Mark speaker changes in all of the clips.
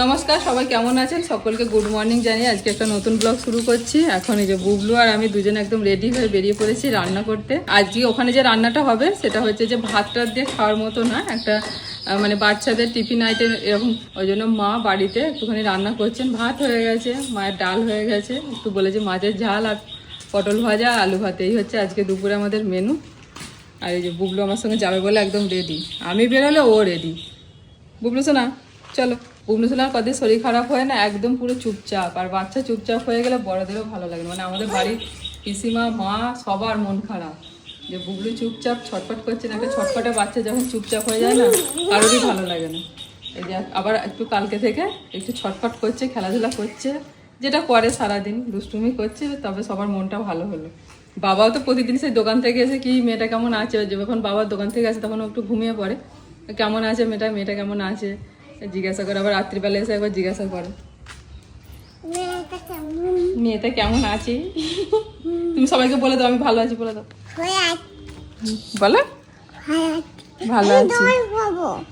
Speaker 1: নমস্কার, সবাই কেমন আছেন? সকলকে গুড মর্নিং জানিয়ে আজকে একটা নতুন ব্লগ শুরু করছি। এখন এই যে বুবলু আর আমি দুজন একদম রেডি হয়ে বেরিয়ে পড়েছি রান্না করতে। আজকে ওখানে যে রান্নাটা হবে, সেটা হচ্ছে যে ভাতটা দিয়ে খাওয়ার মতো না, একটা মানে বাচ্চাদের টিফিন আইটেম এরকম। ওই জন্য মা বাড়িতে একটুখানি রান্না করছেন। ভাত হয়ে গেছে, মায়ের ডাল হয়ে গেছে। একটু বলেছে মাছের ঝাল আর পটল ভাজা, আলু ভাত। এই হচ্ছে আজকে দুপুরে আমাদের মেনু আর এই যে বুবলু আমার সঙ্গে যাবে বলে একদম রেডি আমি বেরোলে ও রেডি বুবলু সোনা চলো। বুবলু কদিন শরীর খারাপ হয় না একদম পুরো চুপচাপ। আর বাচ্চা চুপচাপ হয়ে গেলে বড়দেরও ভালো লাগে। মানে আমাদের বাড়ির পিসিমা মা সবার মন খারাপ। যে বুবলু চুপচাপ ছটফট করছে না একটা ছটফটে বাচ্চা যখন চুপচাপ হয়ে যায় না কারোরই ভালো লাগে না। এই যে আবার একটু কালকে থেকে একটু ছটফট করছে খেলাধুলা করছে যেটা করে সারাদিন দুষ্টুমি করছে তবে সবার মনটা ভালো হলো। বাবাও তো প্রতিদিন সেই দোকান থেকে এসে কি মেয়েটা কেমন আছে? যখন বাবার দোকান থেকে আসে তখন একটু ঘুমিয়ে পড়ে। কেমন আছে মেয়েটা? মেয়েটা কেমন আছে? জিজ্ঞাসা করে আবার রাত্রিবেলা এসে একবার জিজ্ঞাসা করে।
Speaker 2: মেয়েটা কেমন?
Speaker 1: আছে? তুমি সবাইকে বলে দাও আমি ভালো আছি বলে দাও। বলো। ভালো আছি।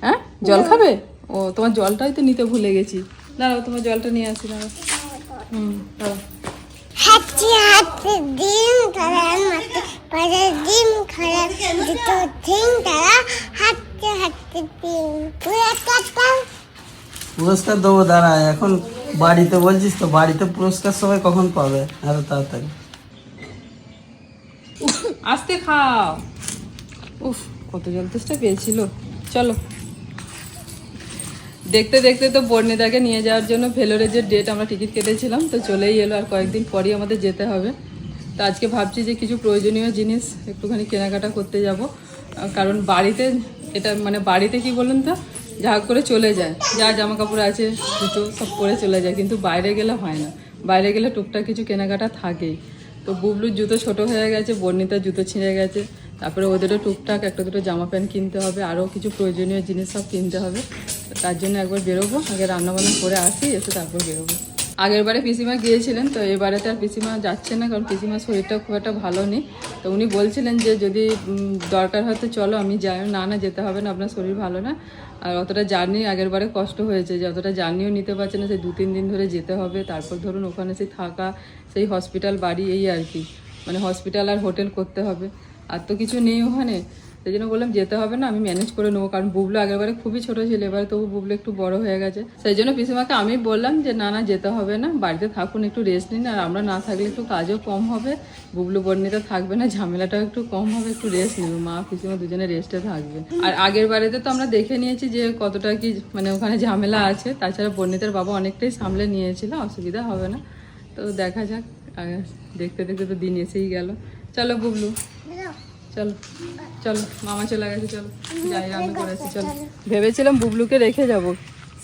Speaker 1: হ্যাঁ? জল খাবে? ও তোমার জলটাই তো নিতে ভুলে গেছি। দাঁড়াও তোমার জলটা নিয়ে আসি দাঁড়াও। হুম।
Speaker 2: হাঁটছি হাঁটছি ডিম তারা মাঠে পরে ডিম খারা দুটো ডিম তারা পুরো কাটা
Speaker 3: পুরস্কার দেবো, দাঁড়া, এখন বাড়িতে বলছিস তো, বাড়িতে পুরস্কার সবাই কখন পাবে? আরও তাড়াতাড়ি।
Speaker 1: আস্তে খাও। উফ, কত জল পেয়েছিল। চলো। দেখতে দেখতে তো বর্ণিতাকে নিয়ে যাওয়ার জন্য ভেলোরের যে ডেট আমরা টিকিট কেটেছিলাম, তো চলেই এলো আর কয়েকদিন পরই আমাদের যেতে হবে। তো আজকে ভাবছি যে কিছু প্রয়োজনীয় জিনিস একটুখানি কেনাকাটা করতে যাব। কারণ বাড়িতে, এটা মানে বাড়িতে কি বলুন তো? যা করে চলে যায়। যা জামা কাপড় আছে, জুতো সব পরে চলে যায়, কিন্তু বাইরে গেলে হয় না। বাইরে গেলে টুকটাক কিছু কেনাকাটা থাকেই। তো বুবলুর জুতো ছোট হয়ে গেছে, বর্ণিতার জুতো ছিঁড়ে গেছে। তারপরে ওদেরও টুকটাক একটা দুটো জামা প্যান্ট কিনতে হবে, আরও কিছু প্রয়োজনীয় জিনিস সব কিনতে হবে। তার জন্য একবার বেরোবো, আগে রান্নাবান্না করে আসি, এসে তারপর বেরোবো। আগের বারে পিসিমা গিয়েছিলেন, তো এবারে তো আর পিসিমা যাচ্ছে না, কারণ পিসিমার শরীরটা খুব একটা ভালো নেই। তো উনি বলছিলেন যে, যদি দরকার হয় তো চলো, আমি যাই। না না, যেতে হবে না, আপনার শরীর ভালো না। আর অতটা জার্নি আগেরবারে কষ্ট হয়েছে, যে অতটা জার্নিও নিতে পারছে না, সেই দু তিন দিন ধরে যেতে হবে, তারপর ধরুন ওখানে সেই থাকা, সেই হসপিটাল বাড়ি, এই আর কি। মানে হসপিটাল আর হোটেল করতে হবে। আর তো কিছু নেই ওখানে। সেই জন্য বললাম যেতে হবে না, আমি ম্যানেজ করে নেব। কারণ বুবলু আগেরবারে খুবই ছোট ছিল, এবারে তবু বুবলু একটু বড় হয়ে গেছে। সেই জন্য পিসিমাকে আমি বললাম যে, না না, যেতে হবে না, বাড়িতে থাকুন, একটু রেস্ট নিন, আর আমরা না থাকলে একটু কাজও কম হবে। বুবলু বর্ণিতা থাকবে না, ঝামেলাটাও একটু কম হবে, একটু রেস্ট নেবে, মা, পিসিমা দুজনে রেস্টে থাকবে। আর আগের বারেতে তো আমরা দেখে নিয়েছি যে, কতটা কি মানে ওখানে ঝামেলা আছে। তাছাড়া বর্ণিতার বাবা অনেকটাই সামলে নিয়েছিল, অসুবিধা হবে না। তো দেখা যাক দেখতে দেখতে তো দিন এসেই গেল। চলো বুবলু। চলো চলো মামা চলে গেছে চলো। যাই রান্না করে আসি চলো। ভেবেছিলাম বুবলুকে রেখে যাব।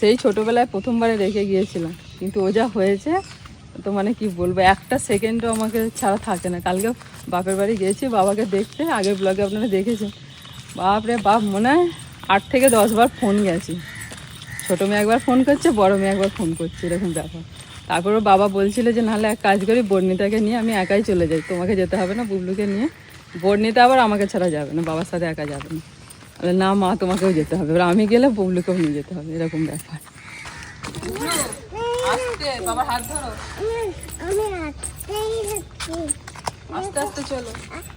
Speaker 1: সেই ছোটবেলায় প্রথমবারে রেখে গিয়েছিলাম। কিন্তু ও যা হয়েছে তো মানে কি বলব একটা সেকেন্ডও আমাকে ছাড়া থাকে না। কালকে বাপের বাড়ি গিয়েছি বাবাকে দেখতে আগের ব্লগে আপনারা দেখেছেন। বাপ রে বাপ মনে হয় আট থেকে দশ বার ফোন গেছি। ছোটো মেয়ে একবার ফোন করছে বড় মেয়ে একবার ফোন করছে এরকম ব্যাপার। তারপর ওর বাবা বলছিল যে নাহলে এক কাজ করি বর্ণিতাকে নিয়ে আমি একাই চলে যাই। তোমাকে যেতে হবে না বুবলুকে নিয়ে। বর্ণিতা আবার আমাকে ছাড়া যাবে না বাবার সাথে একা যাবে না। বলে, না মা তোমাকেও যেতে হবে। এবার আমি গেলে বুবলুকেও নিয়ে যেতে হবে এরকম ব্যাপার। আস্তে বাবার হাত ধরো।
Speaker 2: আমি আমি হাঁটতেই যাচ্ছি
Speaker 1: আস্তে আস্তে চলো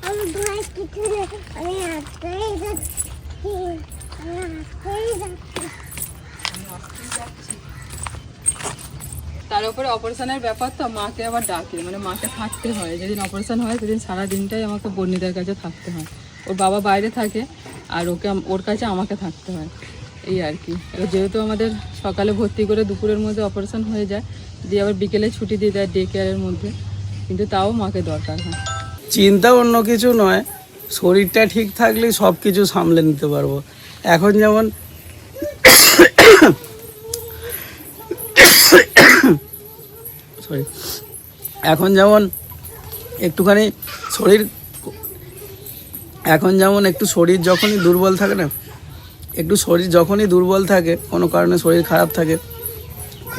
Speaker 2: আমি ভয় কিছু নেই আমি হাঁটতেই যাচ্ছি আমি হাঁটতেই যাচ্ছি
Speaker 1: তার উপরে অপারেশনের ব্যাপার তো মাকে আবার ডাকে মানে মাকে থাকতে হয়। যেদিন অপারেশন হয়, সেদিন সারা দিনটাই আমাকে বর্ণিতার কাছে থাকতে হয়। ওর বাবা বাইরে থাকে, আর ওকে ওর কাছে আমাকে থাকতে হয়। এই আর কি। যেহেতু আমাদের সকালে ভর্তি করে দুপুরের মধ্যে অপারেশন হয়ে যায়, দিয়ে আবার বিকেলে ছুটি দিয়ে দেয় ডে কেয়ারের মধ্যে, কিন্তু তাও মাকে দরকার হয়।
Speaker 3: চিন্তা অন্য কিছু নয়, শরীরটা ঠিক থাকলেই সব কিছু সামলে নিতে পারব। এখন যেমন সরি এখন যেমন একটুখানি শরীর, এখন যেমন একটু শরীর যখনই দুর্বল থাকে না, একটু শরীর যখনই দুর্বল থাকে, কোনো কারণে শরীর খারাপ থাকে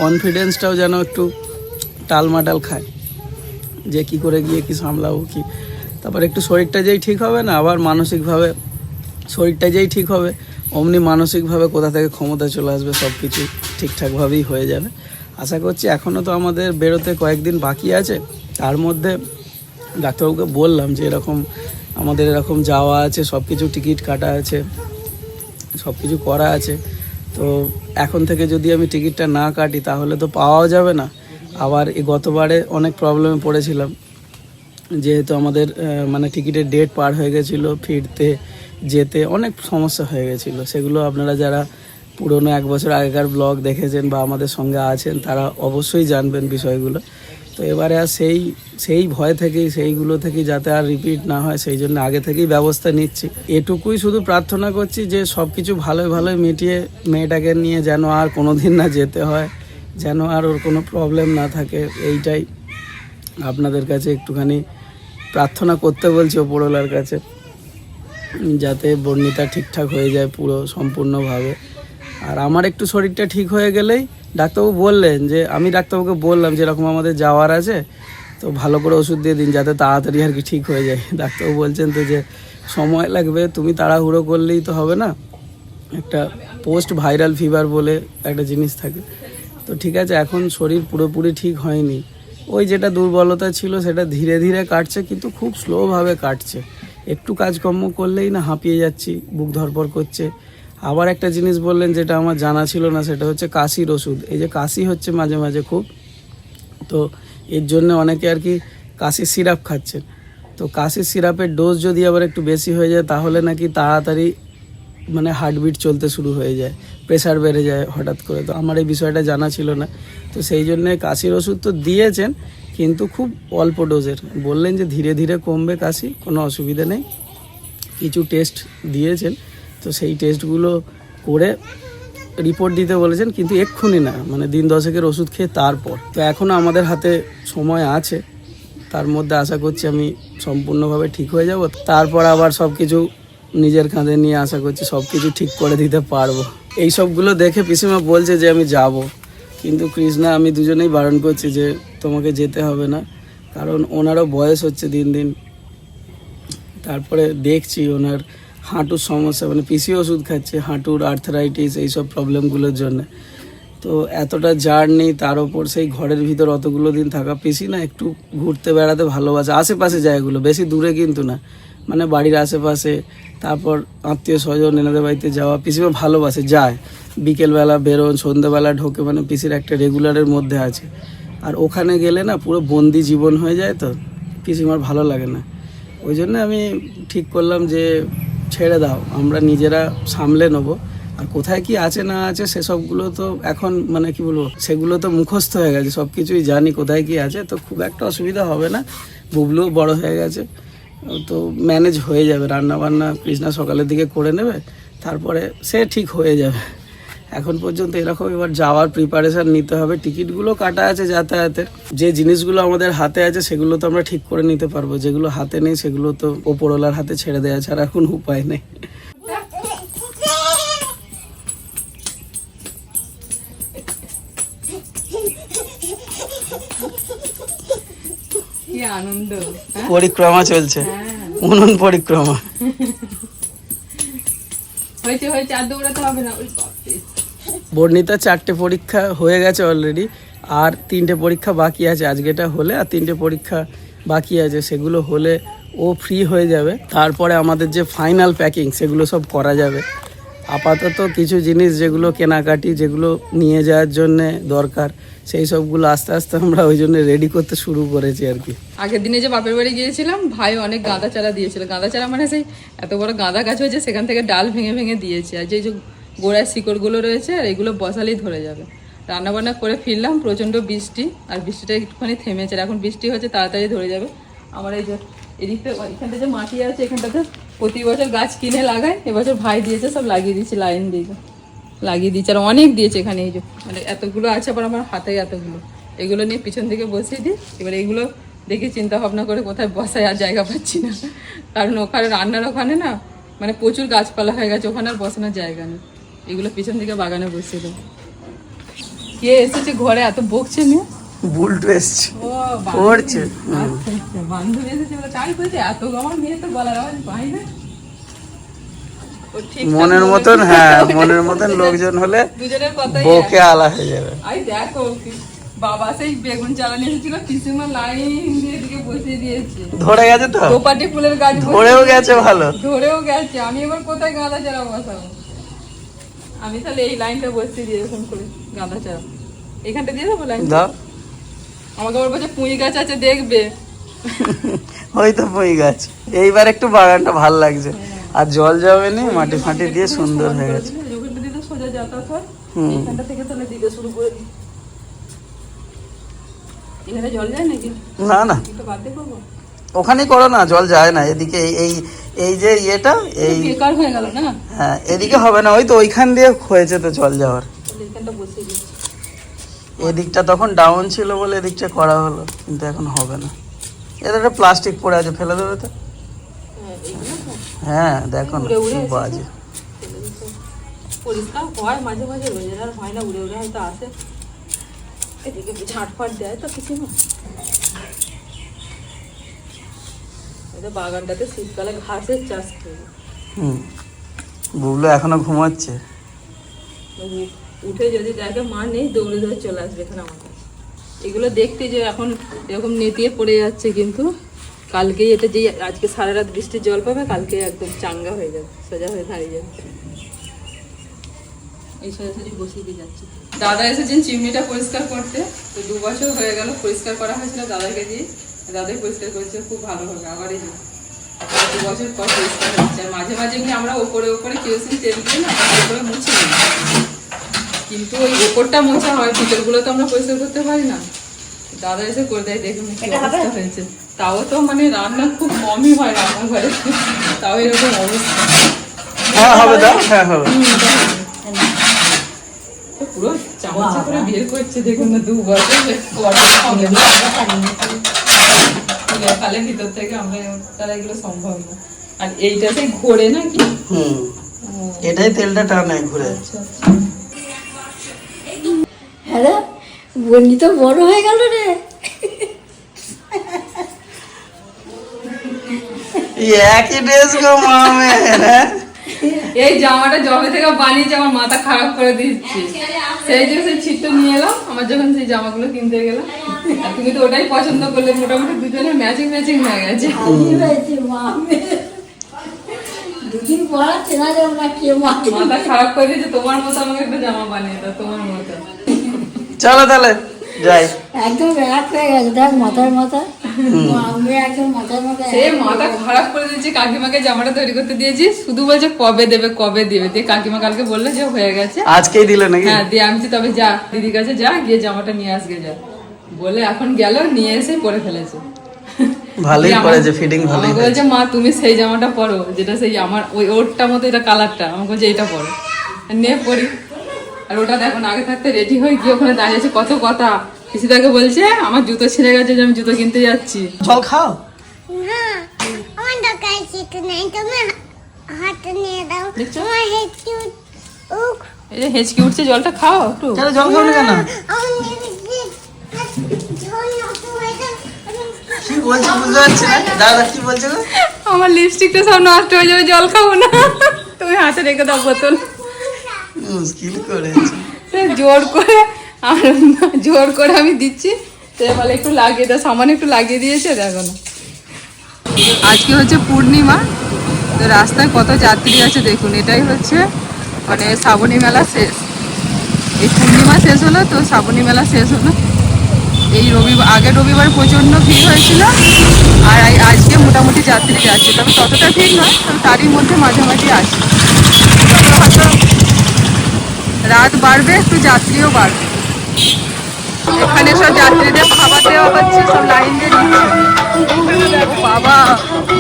Speaker 3: কনফিডেন্সটাও যেন একটু টালমাটাল খায়, যে কি করে গিয়ে কি সামলাবো, কি। তারপর একটু শরীরটা যেই ঠিক হবে না, আবার মানসিকভাবে শরীরটা যেই ঠিক হবে, অমনি মানসিকভাবে কোথা থেকে ক্ষমতা চলে আসবে সব কিছু ঠিকঠাকভাবেই হয়ে যাবে। আশা করছি এখনও তো আমাদের বেরোতে কয়েকদিন বাকি আছে। তার মধ্যে ডাক্তারবাবুকে বললাম যে এরকম আমাদের এরকম যাওয়া আছে সব কিছু টিকিট কাটা আছে সব কিছু করা আছে। তো এখন থেকে যদি আমি টিকিটটা না কাটি তাহলে তো পাওয়াও যাবে না। আবার গতবারে অনেক প্রবলেমে পড়েছিলাম। যেহেতু আমাদের মানে টিকিটের ডেট পার হয়ে গেছিল, ফিরতে, যেতে অনেক সমস্যা হয়ে গেছিল। সেগুলো আপনারা যারা পুরনো এক বছর আগেকার ব্লগ দেখেছেন বা আমাদের সঙ্গে আছেন, তারা অবশ্যই জানবেন বিষয়গুলো। তো এবারে আর সেই সেই ভয় থেকেই, সেইগুলো থেকেই যাতে আর রিপিট না হয়, সেই জন্য আগে থেকেই ব্যবস্থা নিচ্ছি। এটুকুই শুধু প্রার্থনা করছি যে সব কিছু ভালোই ভালোই মিটিয়ে মেয়েটাকে নিয়ে যেন আর কোনো দিন না যেতে হয়, যেন আর ওর কোনো প্রবলেম না থাকে, এইটাই আপনাদের কাছে একটুখানি প্রার্থনা করতে বলছি ওপরওয়ালার কাছে, যাতে বর্ণিতা ঠিকঠাক হয়ে যায় পুরো সম্পূর্ণভাবে। আর আমার একটু শরীরটা ঠিক হয়ে গেলেই ডাক্তারবাবু বললেন যে, আমি ডাক্তারবাবুকে বললাম যে, এরকম আমাদের যাওয়ার আছে, তো ভালো করে ওষুধ দিয়ে দিন যাতে তাড়াতাড়ি আর কি ঠিক হয়ে যায়। ডাক্তারবাবু বলছেন তো যে, সময় লাগবে, তুমি তাড়াহুড়ো করলেই তো হবে না। একটা পোস্ট ভাইরাল ফিভার বলে একটা জিনিস থাকে। তো ঠিক আছে, এখন শরীর পুরোপুরি ঠিক হয়নি। ওই যেটা দুর্বলতা ছিল, সেটা ধীরে ধীরে কাটছে, কিন্তু খুব স্লোভাবে কাটছে। একটু কাজকর্ম করলেই না হাঁপিয়ে যাচ্ছি, বুক ধরপর করছে। আবার একটা জিনিস বললেন যেটা আমার জানা ছিল না, সেটা হচ্ছে কাশির ওষুধ। এই যে কাশি হচ্ছে মাঝে মাঝে খুব, তো এর জন্য অনেকে আর কি কাশির সিরাপ খাচ্ছেন। তো কাশির সিরাপের ডোজ যদি আবার একটু বেশি হয়ে যায়, তাহলে নাকি তাড়াতাড়ি মানে হার্টবিট চলতে শুরু হয়ে যায় প্রেশার বেড়ে যায় হঠাৎ করে। তো আমার এই বিষয়টা জানা ছিল না। তো সেই জন্যে কাশির ওষুধ তো দিয়েছেন, কিন্তু খুব অল্প ডোজের বললেন যে ধীরে ধীরে কমবে কাশি, কোনো অসুবিধা নেই। কিছু টেস্ট দিয়েছেন। তো সেই টেস্টগুলো করে রিপোর্ট দিতে বলেছেন, কিন্তু এক্ষুনি না মানে দিন দশেকের ওষুধ খেয়ে তারপর। তো এখনও আমাদের হাতে সময় আছে, তার মধ্যে আশা করছি আমি সম্পূর্ণভাবে ঠিক হয়ে যাব। তারপর আবার সব কিছু নিজের কাঁধে নিয়ে আশা করছি সব কিছু ঠিক করে দিতে পারব। এই সবগুলো দেখে পিসিমা বলছে যে আমি যাব, কিন্তু কৃষ্ণা, আমি দুজনেই বারণ করছি যে তোমাকে যেতে হবে না, কারণ ওনারও বয়স হচ্ছে দিন দিন। তারপরে দেখছি ওনার হাঁটুর সমস্যা মানে পিসি ওষুধ খাচ্ছে, হাঁটুর আর্থারাইটিস এইসব প্রবলেমগুলোর জন্য। তো এতটা জার্নি তার ওপর সেই ঘরের ভিতর অতগুলো দিন থাকা পিসি না, একটু ঘুরতে বেড়াতে ভালোবাসে। আশেপাশে জায়গাগুলো, বেশি দূরে কিন্তু না। মানে বাড়ির আশেপাশে, তারপর আত্মীয় স্বজন, এনাদের বাড়িতে যাওয়া পিসিমা ভালোবাসে, যায়। বিকেলবেলা বেরোন, সন্ধ্যেবেলা ঢোকে মানে পিসির একটা রেগুলারের মধ্যে আছে। আর ওখানে গেলে না, পুরো বন্দি জীবন হয়ে যায় তো। পিসিমার ভালো লাগে না। ওই জন্য আমি ঠিক করলাম যে ছেড়ে দাও, আমরা নিজেরা সামলে নেব। আর কোথায় কি আছে না আছে সেসবগুলো তো এখন মানে কি বলব, সেগুলো তো মুখস্থ হয়ে গেছে সব কিছুই জানি কোথায় কি আছে, তো খুব একটা অসুবিধা হবে না, বুবলুও বড় হয়ে গেছে, তো ম্যানেজ হয়ে যাবে রান্না বান্না কৃষ্ণা সকালের দিকে করে নেবে, তারপরে সে ঠিক হয়ে যাবে। এখন পর্যন্ত এরকম এবার যাওয়ার প্রিপারেশন নিতে হবে। টিকিটগুলো কাটা আছে যাতায়াতের। যে জিনিসগুলো আমাদের হাতে আছে সেগুলো তো আমরা ঠিক করে নিতে পারব। যেগুলো হাতে নেই সেগুলো তো ওপরওয়ালার হাতে ছেড়ে দেওয়া ছাড়া এখন উপায় নেই।
Speaker 1: আনন্দ হ্যাঁ?
Speaker 3: পরিক্রমা চলছে। উনুন পরিক্রমা।
Speaker 1: হয়েছে হয়েছে আর দৌড়াতে হবে না। ওই বাপরে।
Speaker 3: বর্ণিতা চারটে পরীক্ষা হয়ে গেছে অলরেডি আর তিনটে পরীক্ষা বাকি আছে। আজকেটা হলে আর তিনটে পরীক্ষা বাকি আছে। সেগুলো হলে ও ফ্রি হয়ে যাবে। তারপরে আমাদের যে ফাইনাল প্যাকিং সেগুলো সব করা যাবে। আপাতত কিছু জিনিস যেগুলো কেনাকাটি, যেগুলো নিয়ে যাওয়ার জন্যে দরকার, সেই সবগুলো আস্তে আস্তে আমরা ওই জন্য রেডি করতে শুরু করেছি আর কি।
Speaker 1: আগের দিনে যে বাপের বাড়ি গিয়েছিলাম, ভাই অনেক গাঁদা চারা দিয়েছিল। গাঁদা চারা মানে সেই এত বড় গাঁদা গাছ হয়েছে, সেখান থেকে ডাল ভেঙে ভেঙে দিয়েছে। আর যে যে গোড়ার শিকড়গুলো রয়েছে আর এগুলো বসালেই ধরে যাবে। রান্না বান্না করে ফিরলাম, প্রচণ্ড বৃষ্টি আর বৃষ্টিটা একটুখানি থেমেছে এখন বৃষ্টি হচ্ছে, তাড়াতাড়ি ধরে যাবে। আমার এই যে এদিকটা এখানটা যে মাটি আছে, এখানটাতে প্রতি বছর গাছ কিনে লাগাই এবছর ভাই দিয়েছে, সব লাগিয়ে দিয়েছি, লাইন দিয়ে লাগিয়ে দিয়েছে, আর অনেক দিয়েছে এখানে এই যে। মানে এতগুলো আছে, আবার আমার হাতে এতগুলো। এগুলো নিয়ে পিছন দিকে বসিয়ে দিই, এবার এগুলো দেখে চিন্তা ভাবনা করে কোথায় বসায় আর জায়গা পাচ্ছি না। কারণ ওখানে রান্নার ওখানে না মানে প্রচুর গাছপালা হয়ে গেছে, ওখানে আর বসানোর জায়গা নেই। এগুলো পিছন দিকে বাগানে দেবো। কে এসেছে ঘরে? এত বকছে মেয়ে?
Speaker 3: বুলটু এসছে।
Speaker 1: ও
Speaker 3: পড়ছে।
Speaker 1: আচ্ছা আচ্ছা বান্ধবী এসেছে বলে বলছে এত আমার মেয়ে তো গলার আওয়াজ পাই না।
Speaker 3: মনের মতন হ্যাঁ মনের মতন লোকজন হলে বকে আলা হয়ে যাবে।
Speaker 1: আই দেখো বাবা সেই বেগুন চালানি এসেছিল পিসিমা লাইন দিয়ে এদিকে বসিয়ে দিয়েছে।
Speaker 3: ধরে গেছে তো?
Speaker 1: দোপাটি ফুলের গাছ
Speaker 3: ধরেও গেছে ভালো।
Speaker 1: ধরেও গেছে। আমি এবার কোথায় গাঁদা চারা বসাবো? আমি তাহলে এই লাইনটা বসিয়ে দিয়ে এরকম করে গাঁদা চারা এখানটা দিয়ে দেবো লাইন
Speaker 3: দাও।
Speaker 1: আমাকে আবার বলছে পুঁই গাছ আছে দেখবে।
Speaker 3: ওই তো বই গাছ। এইবার একটু বাগানটা ভালো লাগছে। আর জল যাবেনি মাটি ফাটি দিয়ে সুন্দর হয়ে গেছে।
Speaker 1: সোজা যাতায়াত হয়।
Speaker 3: হুম।
Speaker 1: এখানটা থেকে তাহলে দিতে শুরু করে দিই। এখানে জল যায় নাকি?
Speaker 3: না না।
Speaker 1: বাদ দিয়ে করব?
Speaker 3: ওখানেই করো না জল যায় না। এদিকে এই- এই যে ইয়েটা এই
Speaker 1: বেকার হয়ে গেল না?
Speaker 3: হ্যাঁ এদিকে হবে না ওই তো ওইখান দিয়ে হয়েছে তো জল যাওয়ার। এদিকটা তখন ডাউন ছিল বলে এদিকটা করা হলো কিন্তু এখন হবে না। এটা একটা প্লাস্টিক পড়ে আছে ফেলে দেবে তো?
Speaker 1: হ্যাঁ,
Speaker 3: দেখো না। বাজে।
Speaker 1: পরিষ্কার হয় মাঝে মাঝে রোজের আর হয় না উড়ে উড়ে হয়তো আসে। এদিকে ঝাঁটফাট দেয় তো কিছু না এটা বাগানটাতে শীতকালে ঘাসের চাষ করবে
Speaker 3: হুম। বুবলু এখনও ঘুমাচ্ছে?
Speaker 1: উঠে যদি দেখে মা নেই দৌড়ে দৌড়ে চলে আসবে এখানে আমার কাছে এগুলো দেখতে যে এখন এরকম নেতিয়ে পড়ে যাচ্ছে কিন্তু কালকেই এটা যে আজকে সারা রাত বৃষ্টির জল পাবে কালকে একদম চাঙ্গা হয়ে যাবে সোজা হয়ে দাঁড়িয়ে যাবে। এই সোজাসুজি বসিয়ে দিয়ে যাচ্ছি। দাদা এসেছেন চিমনিটা পরিষ্কার করতে তো দু বছর হয়ে গেল পরিষ্কার করা হয়েছিল দাদাকে দিয়ে। দাদাই পরিষ্কার করেছে খুব ভালো হবে। আবার এই যে দু বছর পর পরিষ্কার হচ্ছে। আর মাঝে মাঝে এমনি আমরা ওপরে ওপরে কেরোসিন তেল দিয়ে না করে মুছে নিই কিন্তু ওই ওপরটা মোছা হয় ভিতরগুলো তো আমরা পরিষ্কার করতে পারি না। দাদা এসে করে দেয় দেখুন কি অবস্থা হয়েছে। তাও তো মানে রান্না খুব কমই হয় রান্নাঘরে। তাও এরকম অবস্থা।
Speaker 3: হ্যাঁ হবে দাও হ্যাঁ হবে।
Speaker 1: পুরো চামচে করে বের করছে দেখুন না দু বছর খালে ভিতর থেকে আমরা তারা এগুলো সম্ভব না। আর এইটাতে ঘোরে নাকি?
Speaker 3: হুম। এটাই তেলটা টানে ঘুরে।
Speaker 1: আচ্ছা আচ্ছা।
Speaker 4: হ্যালো বন্ডি তো বড় হয়ে গেল রে।
Speaker 3: একই ড্রেস গো মামে হ্যাঁ?
Speaker 1: এই জামাটা জবে থেকে বানিয়েছে আমার মাথা খারাপ করে দিচ্ছে। সেই যে সেই ছিটটা নিয়ে এলাম আমার যখন সেই জামাগুলো কিনতে গেলাম আর তুমি তো ওটাই পছন্দ করলে মোটামুটি দুজনের ম্যাচিং ম্যাচিং হয়ে গেছে।
Speaker 4: হারিয়ে হয়েছে মামে। দুদিন পর চেনা যাবে না কে
Speaker 1: মাথা খারাপ করে দিয়েছে তোমার মতো আমাকে একটা জামা বানিয়ে দাও তোমার মতো।
Speaker 3: চলো তাহলে যাই।
Speaker 4: একদম এক হয়ে গেছে দেখ মাথার মাথা
Speaker 1: সে মাথা খারাপ করে দিয়েছে কাকিমাকে জামাটা তৈরি করতে দিয়েছি। শুধু বলছে কবে দেবে কবে দেবে? দিয়ে কাকিমা কালকে বলল যে হয়ে গেছে।
Speaker 3: আজকেই দিলে নাকি?
Speaker 1: হ্যাঁ দিয়ে আমি তবে যা দিদির কাছে যা গিয়ে জামাটা নিয়ে আসবে যা বলে এখন গেল নিয়ে এসে পরে ফেলেছে।
Speaker 3: ভালোই করেছে ফিটিং ভালোই
Speaker 1: বলছে মা তুমি সেই জামাটা পরো যেটা সেই আমার ওই ওরটা মতো এটা কালারটা। আমাকে বলছে এটা পরো। নিয়ে পরি। আর ওটা দেখো আগে থাকতে রেডি হয়ে গিয়ে ওখানে দাঁড়িয়েছে কত কথা। পিসিদাকে বলছে আমার জুতো ছিঁড়ে গেছে যে আমি জুতো কিনতে যাচ্ছি।
Speaker 3: জল খাও।
Speaker 2: না আমার দোকান শিখতে নাই তুমি হাতে নিয়ে দাও।
Speaker 1: দেখছ?
Speaker 2: তোমার হেঁটে
Speaker 1: এই যে হেঁচকি উঠছে জলটা খাও একটু।
Speaker 3: কেন জল খাও না কেন? কি বলছে বুঝতে পারছি না। দাদা কি বলছে
Speaker 1: আমার লিপস্টিকটা সব নষ্ট হয়ে যাবে জল খাব না। তুমি হাতে রেখে দাও বোতল।
Speaker 3: মুশকিল করেছে।
Speaker 1: সে জোর করে আর জোর করে আমি দিচ্ছি। বলে একটু লাগিয়ে দাও, সামান্য একটু লাগিয়ে দিয়েছে, দেখো না। আজকে হচ্ছে পূর্ণিমা, তো রাস্তায় কত যাত্রী আছে দেখুন, এটাই হচ্ছে মানে শ্রাবণী মেলা শেষ। এই পূর্ণিমা শেষ হলো, তো শ্রাবণী মেলা শেষ হলো। এই রবিবার আগের রবিবার প্রচণ্ড ভিড় হয়েছিল, আর আজকে মোটামুটি যাত্রী যাচ্ছে। তবে ততটা ভিড় নয়, তবে তারই মধ্যে মাঝামাঝি আছে। রাত বাড়বে, একটু যাত্রীও বাড়বে। এখানে সব যাত্রীদের খাবার দেওয়া হচ্ছে, সব লাইন দিয়ে বাবা,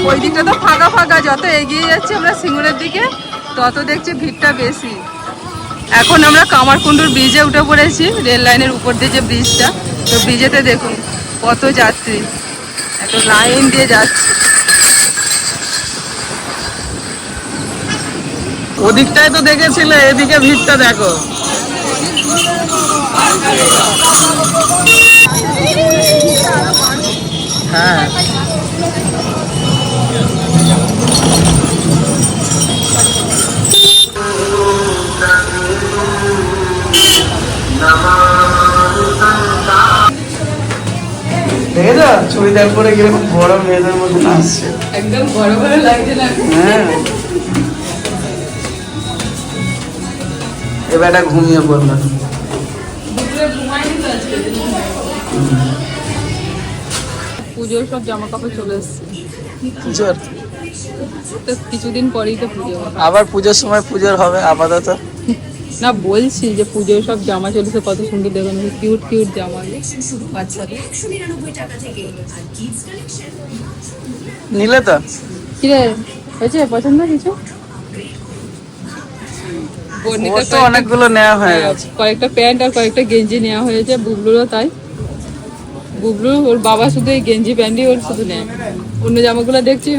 Speaker 1: ওই দিকটা তো ফাঁকা ফাঁকা, যত এগিয়ে যাচ্ছে আমরা সিঙ্গুরের দিকে, তত দেখছি ভিড়টা বেশি। এখন আমরা কামারকুণ্ডুর ব্রিজে উঠে পড়েছি, রেল লাইনের উপর দিয়ে যে ব্রিজটা, তো ব্রিজেতে দেখুন কত যাত্রী, এত লাইন দিয়ে যাচ্ছে।
Speaker 3: ওদিকটায় তো দেখেছিলে, এদিকে ভিড়টা দেখো। চুড়িদার পরে কীরকম বড় মেয়েদের মতন আসছে।
Speaker 1: একদম বড় বড় লাগছে না।
Speaker 3: হ্যাঁ। এবার ঘুমিয়ে
Speaker 1: পড়লাম। পুজোর সব জামা কাপড় চলে এসছে।
Speaker 3: পুজোর
Speaker 1: তো কিছুদিন পরেই তো পুজো
Speaker 3: আবার পুজোর সময় পুজোর হবে আপাতত।
Speaker 1: না বলছি যে পুজোর সব জামা চলেছে কত সুন্দর দেখুন কিউট কিউট জামা। বাচ্চাদের।
Speaker 3: নিলে তো?
Speaker 1: কিরে হয়েছে পছন্দ কিছু?
Speaker 3: অনেকগুলো নেওয়া হয়ে গেছে।
Speaker 1: কয়েকটা প্যান্ট আর কয়েকটা গেঞ্জি নেওয়া হয়েছে বুবলুরও তাই। বুবলু ওর বাবা শুধু এই গেঞ্জি প্যান্টই ওর শুধু নেয়। অন্য জামাগুলো দেখছি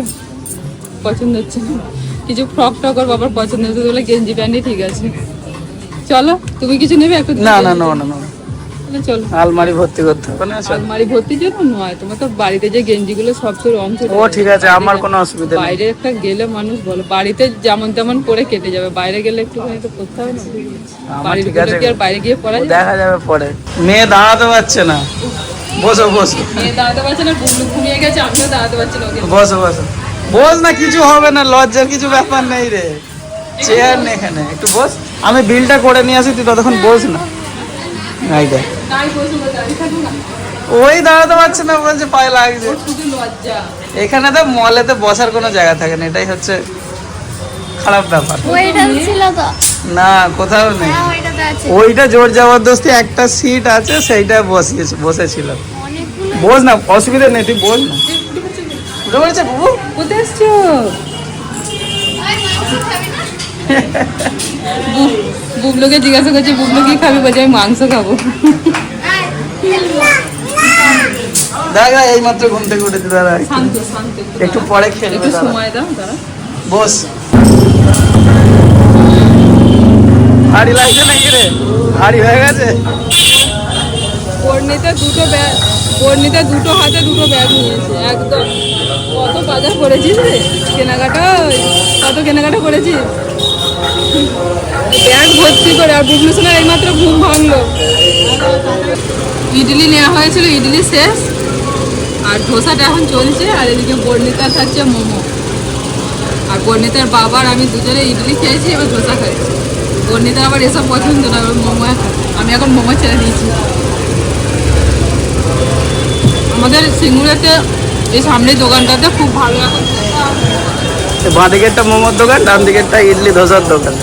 Speaker 1: পছন্দ হচ্ছে না। কিছু ফ্রক টক ওর বাবার পছন্দ হচ্ছে বলে গেঞ্জি প্যান্টই ঠিক আছে। চলো তুমি কিছু নেবে একটু
Speaker 3: না না না না না।
Speaker 1: চলো।
Speaker 3: আলমারি ভর্তি করতে হবে। না
Speaker 1: আলমারি জন্য নয় তোমার তো বাড়িতে যে গেঞ্জিগুলো সব তো রং
Speaker 3: ও ঠিক আছে আমার কোনো অসুবিধা নেই।
Speaker 1: বাইরে একটা গেলে মানুষ বলো বাড়িতে যেমন তেমন পরে কেটে যাবে বাইরে গেলে একটুখানি তো করতে হবে না। বাড়ির
Speaker 3: ঠিক আছে।
Speaker 1: কি আর বাইরে গিয়ে
Speaker 3: দেখা যাবে পরে। মেয়ে দাঁড়াতে পারছে না। বসো বসো।
Speaker 1: দাঁড়াতে পারছে না ঘুমিয়ে গেছে আমিও দাঁড়াতে পারছি না
Speaker 3: বসো বসো। বস না কিছু হবে না লজ্জার কিছু ব্যাপার নেই রে। চেয়ার নেই এখানে। একটু বস। আমি বিলটা করে নিয়ে আসি তুই ততক্ষণ বস না। এই দেখ। ওই দাঁড়াতে পারছে না বলছে পায়ে লাগছে। এখানে তো মলেতে বসার কোনো জায়গা থাকে না এটাই হচ্ছে খারাপ ব্যাপার।
Speaker 2: ওইটা ছিল তো।
Speaker 3: না কোথাও নেই।
Speaker 2: হ্যাঁ
Speaker 3: ওইটা জোর জবরদস্তি একটা সিট আছে সেইটা বসিয়েছে বসেছিল বস না অসুবিধা নেই তুই বস না। উঠে পড়েছে বাবু
Speaker 1: কোথায় এসছো? বু- বুবলুকে জিজ্ঞাসা করছি বুবলু কি খাবি? বলছে আমি মাংস খাব।
Speaker 3: দাদা এই মাত্র ঘুম থেকে উঠেছে দাদা একটু-
Speaker 1: শান্ত শান্ত
Speaker 3: একটু পরে খেলবে
Speaker 1: সময় দাও দাঁড়া।
Speaker 3: বস। হাড়ি লাগছে নাকি রে? হাড়ি হয়ে গেছে?
Speaker 1: পর্ণিতে দুটো ব্যাগ পর্ণিতে দুটো হাতে দুটো ব্যাগ নিয়েছে, একদম। কত বাজার করেছিস রে? কেনাকাটা, কত কেনাকাটা করেছিস? ব্যাগ ভর্তি করে, আর বুবলু সোনার এইমাত্র ঘুম ভাঙলো। ইডলি নেওয়া হয়েছিল, ইডলি শেষ। আর ধোসাটা এখন চলছে, আর এদিকে বর্ণিতা খাচ্ছে মোমো। আর বর্ণিতার বাবার, আমি দুজনে ইডলি খেয়েছি, এবার ধোসা খাইছি। বর্ণিতার আবার এসব পছন্দ না মোমো আমি এখন মোমো ছেড়ে দিয়েছি। আমাদের সিঙ্গুরেতে এই সামনের দোকানটাতে খুব ভালো এখন
Speaker 3: বাঁ দিকেরটা মোমোর দোকান ডান দিকেরটা ইডলি ধোসার দোকান।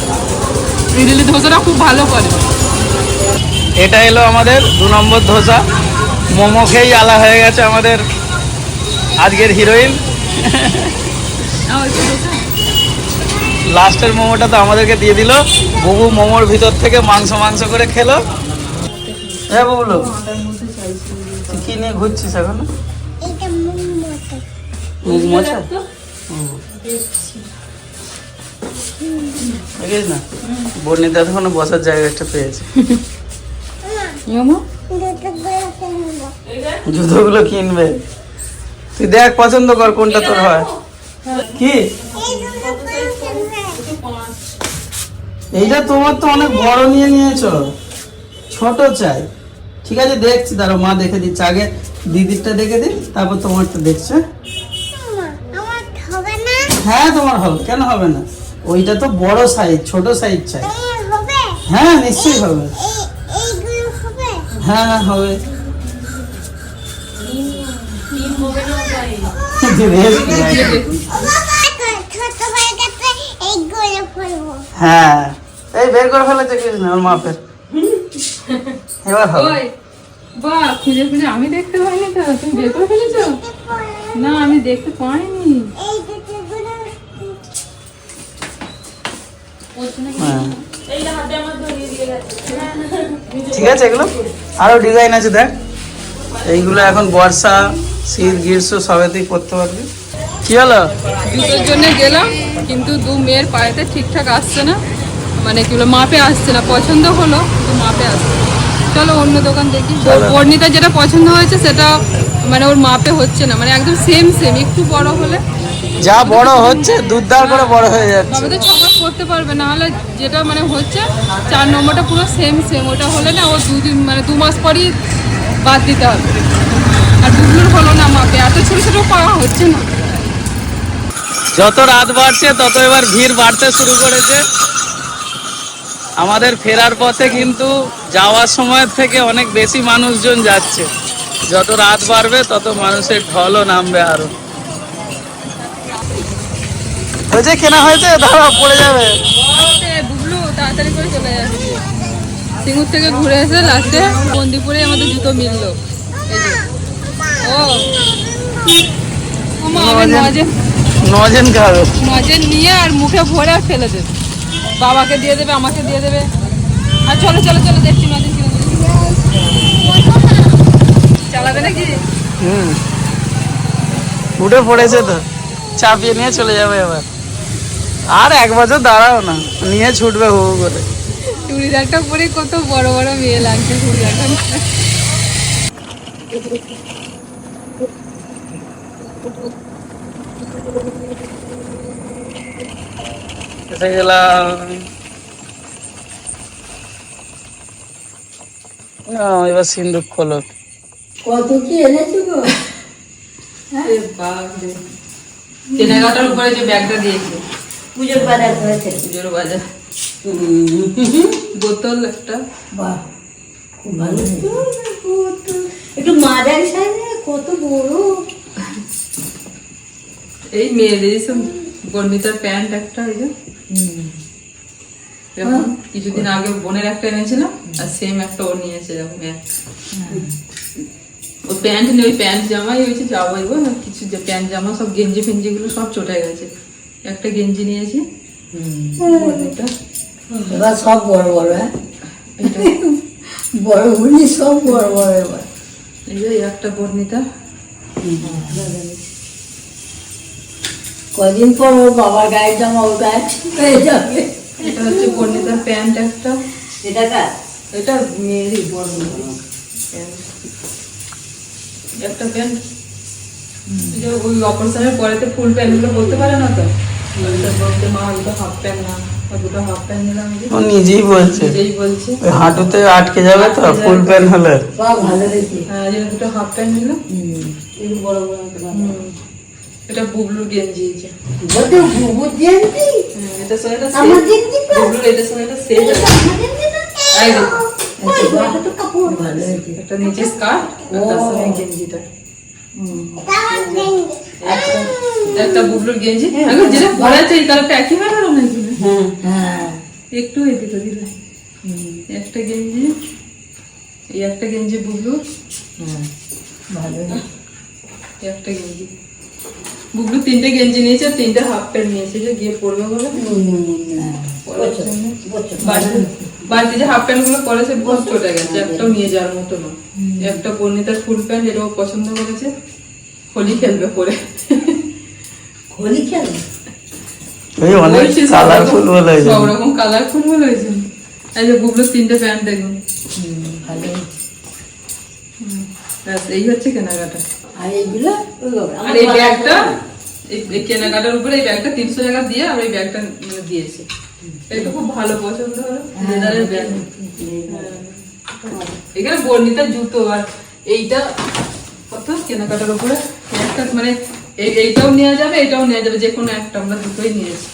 Speaker 1: ইডলি ধোসাটা খুব ভালো করে।
Speaker 3: এটা এলো আমাদের দু নম্বর ধোসা। মোমো খেয়েই আলা হয়ে গেছে আমাদের আজকের হিরোইন। লাস্টের মোমোটা তো আমাদেরকে দিয়ে দিল। বুবু মোমোর ভিতর থেকে মাংস মাংস করে খেলো। হ্যাঁ বুবলু। তুই কি নিয়ে ঘুরছিস এখন?
Speaker 2: মুখ
Speaker 3: হুম। দেখিস না? বর্ণিতা তখন বসার জায়গা একটা পেয়েছে। জুতোগুলো কিনবে। তুই দেখ পছন্দ কর কোনটা তোর হয়। কি? এইটা তোমার তো অনেক বড় নিয়ে নিয়েছো। ছোট চাই। ঠিক আছে দেখছি দাঁড়ো মা দেখে দিচ্ছে। আগে দিদিরটা দেখে দিন তারপর তোমারটা দেখছে। হ্যাঁ তোমার হবে কেন হবে না? ওইটা তো বড় সাইজ ছোট সাইজ চাই। হ্যাঁ নিশ্চয়ই হবে। হ্যাঁ হ্যাঁ হবে। হ্যাঁ। এই বের করে ফেলেছে কৃষ্ণ ওর মাপের। এবার হবে।
Speaker 1: ওই বাহ খুঁজে খুঁজে আমি দেখতে পাইনি তো তুমি বের করে ফেলেছো? না আমি দেখতে পাইনি।
Speaker 3: হ্যাঁ। ঠিক আছে এগুলো? আরও ডিজাইন আছে দেখ। এইগুলো এখন বর্ষা শীত গ্রীষ্ম সবেতেই করতে পারবি। কি হলো?
Speaker 1: জুতোর জন্য গেলাম কিন্তু দু মেয়ের পায়েতে ঠিকঠাক আসছে না। মানে কি বলে মাপে আসছে না পছন্দ হলো কিন্তু মাপে আসছে। চলো অন্য দোকান দেখি। বর্ণিতা যেটা পছন্দ হয়েছে সেটা মানে ওর মাপে হচ্ছে না মানে একদম সেম সেম একটু বড় হলে।
Speaker 3: যা বড় হচ্ছে দুধদার করে বড় হয়ে যাচ্ছে।
Speaker 1: তো ছ করতে পারবে না হলে যেটা মানে হচ্ছে চার নম্বরটা পুরো সেম সেম ওটা হলে না ও দুদিন মানে দু মাস পরই বাদ দিতে হবে। আর বুবলুর হলো না মাপে এত ছোট ছোট পাওয়া হচ্ছে না।
Speaker 3: যত রাত বাড়ছে তত এবার ভিড় বাড়তে শুরু করেছে। আমাদের ফেরার পথে কিন্তু যাওয়ার সময় থেকে অনেক বেশি মানুষজন যাচ্ছে। যত রাত বাড়বে তত মানুষের ঢলও নামবে আরও। হয়েছে কেনা হয়েছে? দাঁড়া পড়ে যাবে।
Speaker 1: বুবলু তাড়াতাড়ি করে চলে যাচ্ছে সিঙ্গুর থেকে ঘুরে এসে লাস্টে বন্দিপুরে আমাদের জুতো মিললো। ও। নজেন
Speaker 3: নজেন খাবে
Speaker 1: নজেন নিয়ে আর মুখে ভরে আর ফেলে দেবে। বাবাকে দিয়ে দেবে আমাকে দিয়ে দেবে। আর চলো চলো চলো দেখছি কিনে দেবে। চালাবে নাকি?
Speaker 3: হুম। উঠে পড়েছে তো। চাপিয়ে নিয়ে চলে যাবে এবার। আর এক বছর দাঁড়াও না নিয়ে ছুটবে হু হু করে।
Speaker 1: চুড়িদারটা পরে কত বড় বড় মেয়ে লাগছে চুড়িদারটা।
Speaker 3: এসে গেলাম। এবার সিন্দুক খোলো।
Speaker 4: কত কি এনেছো গো?
Speaker 1: কেনাকাটার উপরে যে ব্যাগটা দিয়েছে।
Speaker 4: পুজোর বাজার করেছে
Speaker 1: পুজোর বাজার। বোতল একটা।
Speaker 4: বাহ খুব ভালো একটু মাঝারি সাইজে কত বড়।
Speaker 1: এই মেয়েদের বর্ণিতার প্যান্ট একটা যে। এরকম কিছুদিন আগে বোনের একটা এনেছিলাম আর সেম একটা ও নিয়েছে এরকম এক। ও প্যান্ট নেই ওই প্যান্ট জামাই হয়েছে যাব না কিছু যে প্যান্ট জামা সব গেঞ্জি ফেঞ্জি গুলো সব চটে গেছে। একটা গেঞ্জি নিয়েছি।
Speaker 4: এবার সব বড় বড় হ্যাঁ? বড় গুলি সব বড় বড় এবার।
Speaker 1: এই এই একটা বর্ণিতা।
Speaker 4: কদিন পর ওর বাবার গায়ের জামা ওর গায়ে ঠিক হয়ে যাবে।
Speaker 1: এটা হচ্ছে বর্ণিতার প্যান্ট একটা।
Speaker 4: এটা কার?
Speaker 1: এটা মেয়েরই প্যান্ট একটা প্যান্ট। যে ওই অপারেশনের পরেতে ফুল প্যান্টগুলো বলতে পারে না তো? বলতে মা হাফ প্যান্ট না ও দুটো হাফ প্যান্ট নিলাম এই যে
Speaker 3: ও নিজেই বলছে। হাঁটুতে আটকে যাবে তো ফুল প্যান্ট হলে।
Speaker 4: বাহ ভালো হয়েছে
Speaker 1: হ্যাঁ এই দুটো হাফ প্যান্ট নিলাম।
Speaker 4: বড় বড়।
Speaker 1: এটা বুবলুর গেঞ্জি যে।
Speaker 4: বলতে বুবুর জেন্টি
Speaker 1: হ্যাঁ, এটা
Speaker 4: আমার গেঞ্জি তো
Speaker 1: এটা
Speaker 4: কাপড়। ভালো
Speaker 1: একটা নিচে স্কার্ট আর তার সঙ্গে গেঞ্জিটা। একটা বুবলুর গেঞ্জি। এখন যেটা পরে আছে এই কালারটা একই কালার নাকি?
Speaker 4: হ্যাঁ হ্যাঁ।
Speaker 1: একটু এদিক ওদিক একটা গেঞ্জি এই একটা গেঞ্জি বুবলুর।
Speaker 4: হ্যাঁ ভালো।
Speaker 1: একটা গেঞ্জি। বুবলু তিনটে গেঞ্জি নিয়েছে আর তিনটে হাফ প্যান্ট নিয়েছে যে গিয়ে পরবে বলে? বাড়িতে যে হাফ প্যান্টগুলো পরেছে বহুত চটে গেছে একটাও নিয়ে যাওয়ার মতো না। একটা বর্ণিতার ফুল প্যান্ট এটাও পছন্দ করেছে। হোলি খেলবে পরে।
Speaker 4: হোলি খেলে
Speaker 3: ওই অনেক কালারফুল বলে
Speaker 1: সব রকম কালারফুল বলে হয়েছে এই যে বুবলুর তিনটে প্যান্ট দেখুন।
Speaker 4: ভালো
Speaker 1: ব্যাস এই হচ্ছে কেনাকাটা।
Speaker 4: আর এইগুলো
Speaker 1: আর এই ব্যাগটা। এই কেনাকাটার উপরে এই ব্যাগটা তিনশো টাকা দিয়ে আমরা এই ব্যাগটা মানে দিয়েছি। এটা খুব ভালো পছন্দ হলো। লেদারের ব্যাগ। এখানে বর্ণিতা জুতো আর এইটা কত? কেনাকাটার উপরে একটা মানে এই- এইটাও নেওয়া যাবে এটাও নেওয়া যাবে যে কোনো একটা আমরা দুটোই নিয়েছি।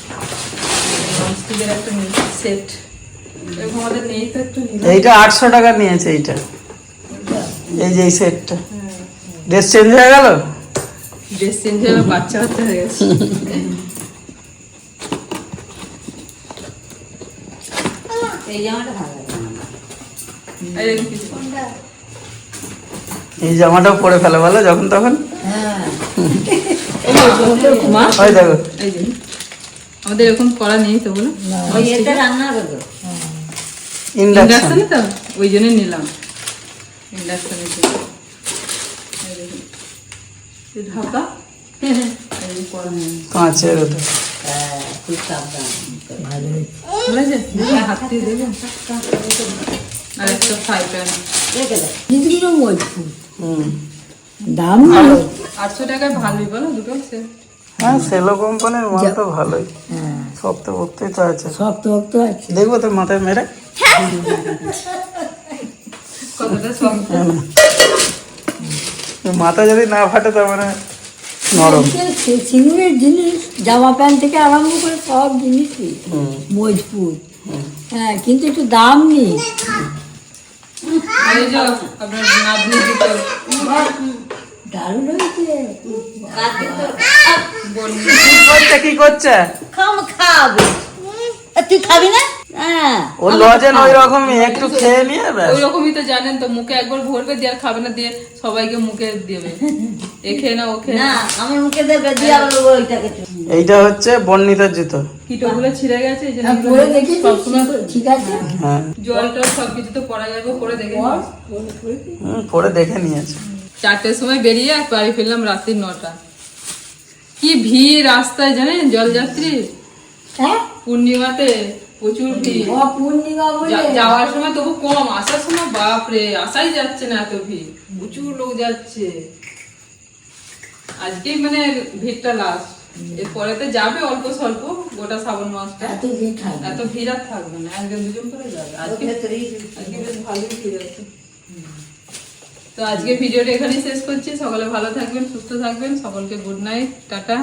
Speaker 1: ননস্টিকের একটা সেট। এরকম আমাদের নেই তো একটু
Speaker 3: এইটা আটশো টাকা নিয়েছে এইটা। এই যে এই সেটটা। ড্রেস চেঞ্জ হয়ে গেল?
Speaker 1: ড্রেস চেঞ্জ হয়ে বাচ্চা বাচ্চা হয়ে গেছে।
Speaker 4: এই জামাটা ভালো
Speaker 1: এই দেখুন কিছু।
Speaker 3: এই জামাটা পরে ফেলে ভালো যখন তখন।
Speaker 4: হ্যাঁ।
Speaker 3: ওই দেখো।
Speaker 1: আমাদের এরকম করা নেই তো বলো।
Speaker 4: ওই এটা রান্না করব
Speaker 3: ইন্ডাকশন।
Speaker 1: ইন্ডাকশনে তো? ওই জন্য নিলাম। ইন্ডাকশনের জন্য। ঢাকা।
Speaker 3: কাঁচের ওটা
Speaker 4: হ্যাঁ দাম
Speaker 1: আটশো টাকায় ভালোই বলো দুটো
Speaker 3: হ্যাঁ সেলো কোম্পানির মাল তো ভালোই।
Speaker 4: হ্যাঁ
Speaker 3: শক্ত তো আছে।
Speaker 4: শক্ত শক্ত আছে
Speaker 3: দেখব তোর মাথায় মেরে।
Speaker 1: কতটা সব
Speaker 3: মাথা যদি না ফাটে তার মানে নরম।
Speaker 4: সিঙ্গুরের জিনিস জামা প্যান্ট থেকে আরম্ভ করে সব জিনিসই। মজবুত। হ্যাঁ কিন্তু একটু দাম নেই। দারুণ হয়েছে।
Speaker 3: কি করছে করছে?
Speaker 4: খাম খাবে তুই খাবি না? হ্যাঁ।
Speaker 3: ও লজেন ওই রকমই একটু খেয়ে নিয়ে
Speaker 1: ওই রকমই তো জানেন তো মুখে একবার ভরবে দিয়ে আর খাবে না দিয়ে সবাইকে মুখে দেবে। এ খেয়ে না ও খেয়ে
Speaker 4: না
Speaker 1: না
Speaker 4: আমার মুখে দেবে দিয়ে আবার ওইটাকে
Speaker 3: এইটা হচ্ছে বর্ণিতার জুতো।
Speaker 1: কিটোগুলো ছিঁড়ে গেছে এই জন্য
Speaker 4: হ্যাঁ, পরে দেখি ঠিক আছে।
Speaker 3: হ্যাঁ।
Speaker 1: জল টল সবকিছু তো পড়া যাবে পরে দেখে নিই।
Speaker 3: পরে দেখে নিয়েছে।
Speaker 1: চারটের সময় বেরিয়ে আর বাড়ি ফিরলাম রাত্রি নটা। কি ভিড় রাস্তায় জানেন জলযাত্রী?
Speaker 4: হ্যাঁ?
Speaker 1: পূর্ণিমাতে প্রচুর ভিড়।
Speaker 4: পূর্ণিমা
Speaker 1: যাওয়ার সময় তবু কম আসার সময় বাপরে আসাই যাচ্ছে না এত ভিড়। প্রচুর লোক যাচ্ছে। আজকেই মানে ভিড়টা লাস্ট এরপরে তো যাবে অল্প স্বল্প গোটা শ্রাবণ মাসটা।
Speaker 4: এত ভিড় থাকবে।
Speaker 1: এত ভিড় আর থাকবে না একজন দুজন করে যাবে। আজকে আজকে বেশ ভালোই ভিড় আছে। তো আজকে ভিডিওটা এখানেই শেষ করছি। সকলে ভালো থাকবেন সুস্থ থাকবেন। সকলকে গুড নাইট টাটা।